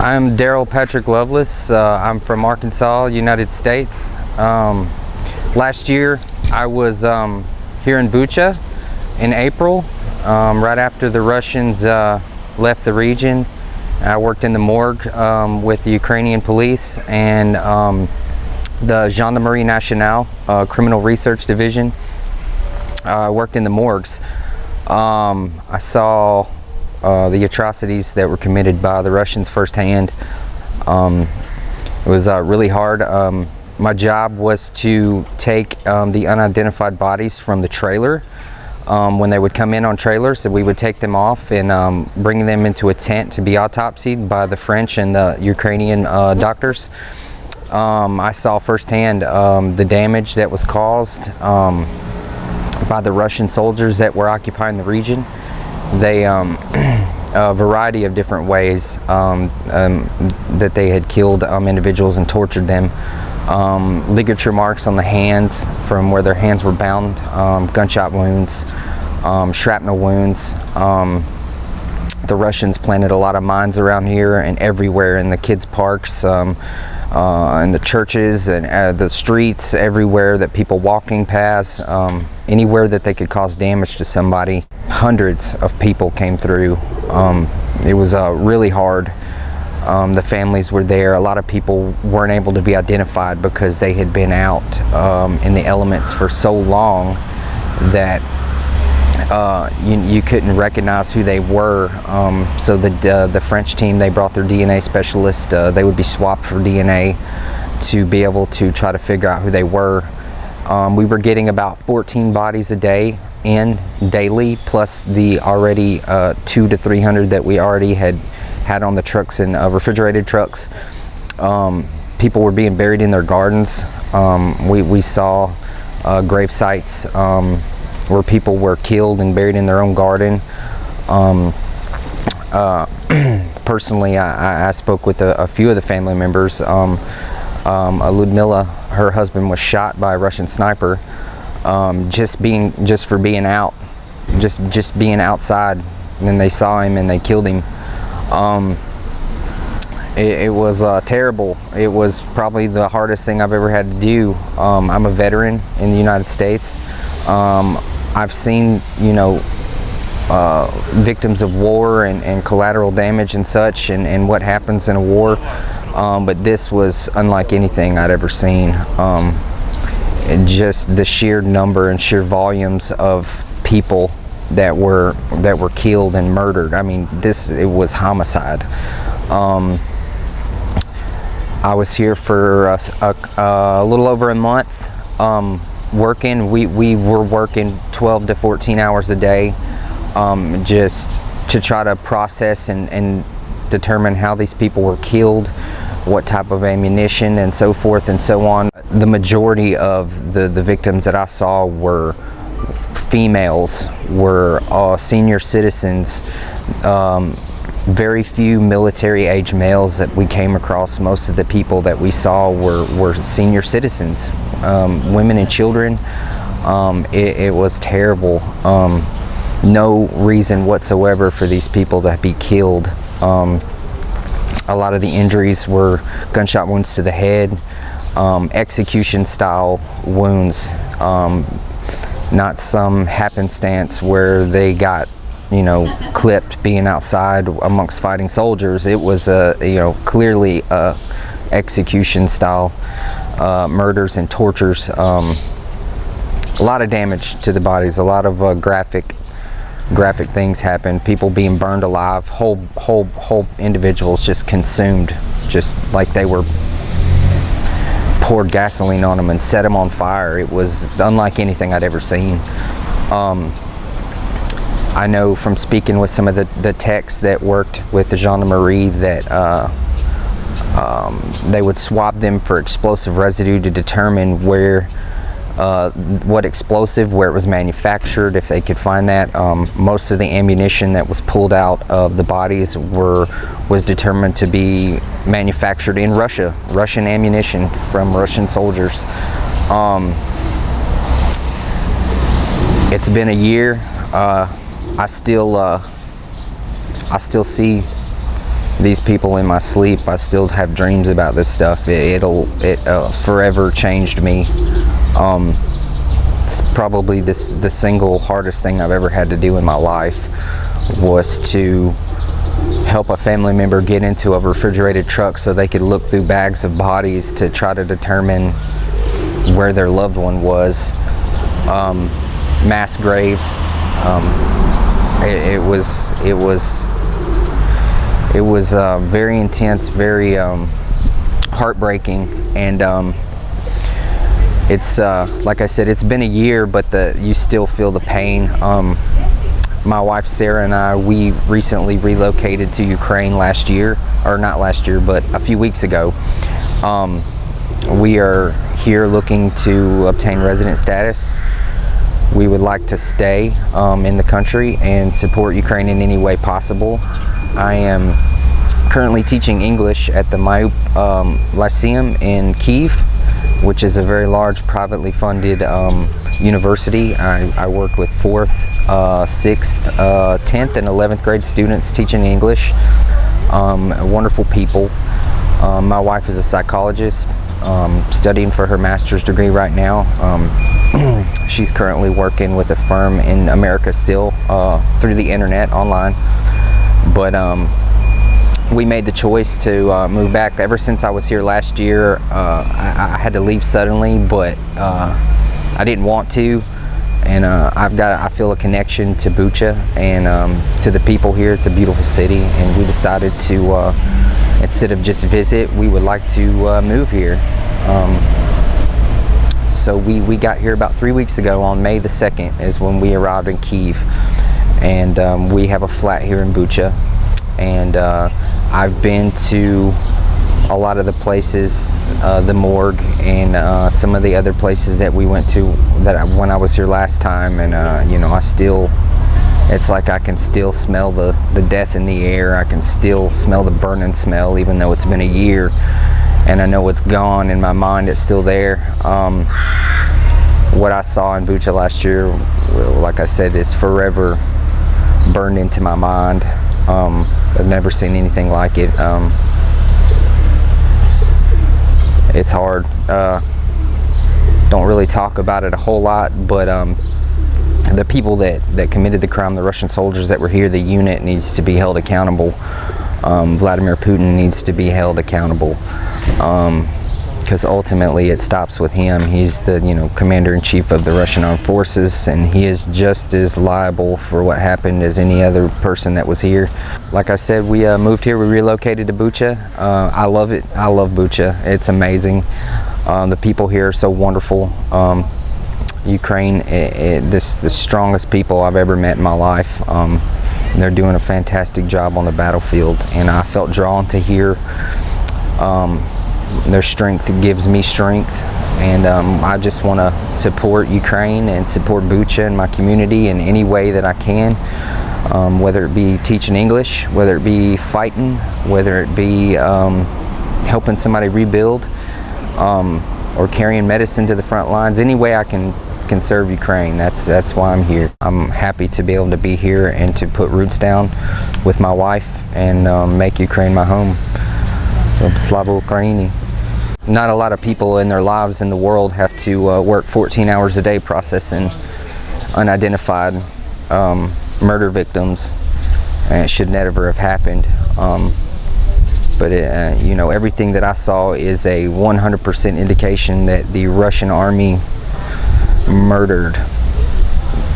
I'm Daryl Patrick Lovelace. Uh, I'm from Arkansas, United States. Um, last year, I was um, here in Bucha in April, um, right after the Russians uh, left the region. I worked in the morgue um, with the Ukrainian police and um, the Gendarmerie Nationale uh, Criminal Research Division. I worked in the morgues. Um, I saw uh, the atrocities that were committed by the Russians firsthand. Um, it was uh, really hard. Um, my job was to take um, the unidentified bodies from the trailer um, when they would come in on trailers, and we would take them off and um, bring them into a tent to be autopsied by the French and the Ukrainian uh, doctors. Um, I saw firsthand the damage that was caused by the Russian soldiers that were occupying the region they um, a variety of different ways um, um, that they had killed um, individuals and tortured them. Um, ligature marks on the hands from where their hands were bound, gunshot wounds, shrapnel wounds. the Russians planted a lot of mines around here and everywhere in the kids' parks uh, in the churches and uh, the streets, everywhere that people walking past, um, anywhere that they could cause damage to somebody. Hundreds of people came through. Um, it was uh, really hard. Um, the families were there. A lot of people weren't able to be identified because they had been out um, in the elements for so long that uh, you, you, couldn't recognize who they were. Um, so the uh, the French team they brought their DNA specialist. Uh, they would be swapped for DNA to be able to try to figure out who they were. Um, we were getting about 14 bodies a day in daily, plus the already uh, two to 300 that we already had had on the trucks and uh, refrigerated trucks. Um, people were being buried in their gardens. Um, we we saw uh, grave sites. Where people were killed and buried in their own garden. Um, uh, personally, I, I, spoke with a, a, few of the family members. Um, um, Ludmilla, her husband was shot by a Russian sniper, um, just being just for being out, just just being outside. And then they saw him and they killed him. Um, it, it, was uh, terrible. It was probably the hardest thing I've ever had to do. Um, I'm a veteran in the United States. Um, I've seen, you know, uh, victims of war and, and, collateral damage and such, and, and what happens in a war. Um, but this was unlike anything I'd ever seen. Um, just the sheer number and sheer volumes of people that were that were killed and murdered. I mean, this it was homicide. Um, I was here for a, a, a, little over a month. Um, working. We, we were working 12 to 14 hours a day um, just to try to process and, and determine how these people were killed, what type of ammunition, and so forth and so on. The majority of the, the victims that I saw were females, were uh, senior citizens. Um, very few military age males that we came across. Most of the people that we saw were, were senior citizens, um, women and children. Um, it, it, was terrible. Um, no reason whatsoever for these people to be killed. Um, a lot of the injuries were gunshot wounds to the head, um, execution style wounds, um, not some happenstance where they got you know, clipped being outside amongst fighting soldiers. It was a, you know, clearly a execution style uh, murders and tortures. Um, a lot of damage to the bodies. A lot of uh, graphic, graphic things happened. People being burned alive. Whole, whole, whole individuals just consumed, just like they were poured gasoline on them and set them on fire. It was unlike anything I'd ever seen. Um, I know from speaking with some of the, the techs that worked with the gendarmerie that uh, um, they would swab them for explosive residue to determine where uh, what explosive, where it was manufactured, if they could find that. Um, most of the ammunition that was pulled out of the bodies were was determined to be manufactured in Russia, Russian ammunition from Russian soldiers. Um, it's been a year. Uh, I still uh, I still see these people in my sleep. I still have dreams about this stuff. It, will it uh, forever changed me. Um, it's probably this the single hardest thing I've ever had to do in my life was to help a family member get into a refrigerated truck so they could look through bags of bodies to try to determine where their loved one was. Um, mass graves. Um, it, it, was it was it was uh, very intense, very um, heartbreaking, and um, it's uh, like I said, it's been a year, but the you still feel the pain. Um, my wife Sarah and I, we recently relocated to Ukraine last year, or not last year, but a few weeks ago. Um, we are here looking to obtain resident status. We would like to stay um, in the country and support Ukraine in any way possible. I am currently teaching English at the Mayup um, Lyceum in Kiev, which is a very large privately funded um, university. I, I, work with fourth, uh, sixth, uh, 10th, and 11th grade students teaching English. Um, wonderful people. Um, my wife is a psychologist, um, studying for her master's degree right now. She's currently working with a firm in America still uh, through the internet online. But um, we made the choice to uh, move back. Ever since I was here last year, uh, I, I, had to leave suddenly, but uh, I didn't want to. And uh, I've got, I feel a connection to Bucha and um, to the people here. It's a beautiful city, and we decided to, uh, instead of just visit, we would like to move here. Um, so we, we got here about three weeks ago on May the 2nd is when we arrived in Kiev. And um, we have a flat here in Bucha and uh, I've been to a lot of the places, uh, the morgue, and uh, some of the other places that we went to that I, when I was here last time, and uh, you know I still, it's like I can still smell the the death in the air. I can still smell the burning smell, even though it's been a year, and I know it's gone in my mind. It's still there. Um, what I saw in Bucha last year, like I said, is forever burned into my mind. Um, I've never seen anything like it. Um, it's hard. Uh, don't really talk about it a whole lot, but um, the people that, that committed the crime, the Russian soldiers that were here, the unit needs to be held accountable. Um, Vladimir Putin needs to be held accountable. Um, because ultimately it stops with him. He's the you know commander in chief of the Russian armed forces, and he is just as liable for what happened as any other person that was here. Like I said, we uh, moved here. We relocated to Bucha. Uh, I love it. I love Bucha. It's amazing. Um, the people here are so wonderful. Um, Ukraine, it, it, this the strongest people I've ever met in my life. They're doing a fantastic job on the battlefield, and I felt drawn to here. Um, their strength gives me strength and um, I just want to support Ukraine and support Bucha and my community in any way that I can um, whether it be teaching English whether it be fighting whether it be um, helping somebody rebuild um, or carrying medicine to the front lines any way I can can serve Ukraine that's that's why I'm here I'm happy to be able to be here and to put roots down with my wife and um, make Ukraine my home Slava Ukraini. Not a lot of people in their lives in the world have to uh, work 14 hours a day processing unidentified um, murder victims. And it should never have happened. Um, but it, uh, you know, everything that I saw is a 100% indication that the Russian army murdered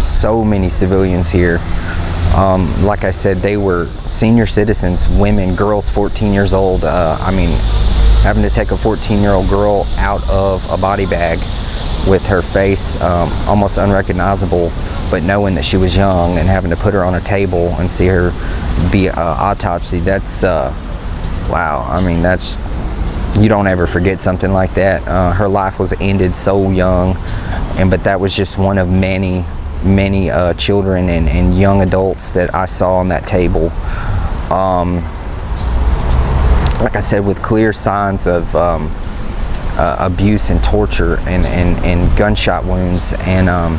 so many civilians here. Um, like I said, they were senior citizens, women, girls 14 years old. Uh, I mean, having to take a 14 year old girl out of a body bag with her face um, almost unrecognizable, but knowing that she was young and having to put her on a table and see her be uh, autopsy, that's, uh, wow. I mean, that's, you don't ever forget something like that. Uh, her life was ended so young, and but that was just one of many many uh, children and, and, young adults that I saw on that table. Um, like I said, with clear signs of um, uh, abuse and torture and, and, and, gunshot wounds. And um,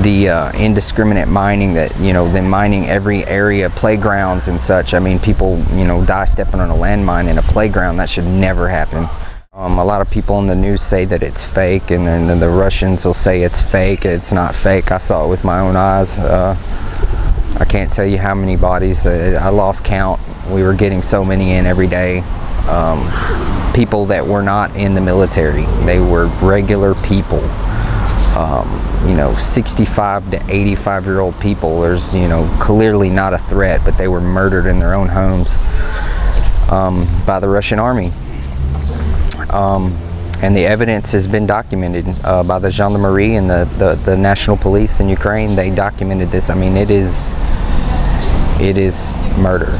the uh, indiscriminate mining that you know then mining every area playgrounds and such. I mean people you know die stepping on a landmine in a playground. That should never happen. Um, a lot of people in the news say that it's fake and then the russians will say it's fake. It's not fake. I saw it with my own eyes. Uh, i can't tell you how many bodies. Uh, i lost count. We were getting so many in every day. Um, people that were not in the military they were regular people um, you know 65 to 85 year old people there's you know clearly not a threat but they were murdered in their own homes um, by the russian army. Um, and the evidence has been documented uh, by the gendarmerie and the, the, the national police in ukraine. They documented this. I mean it is it is murder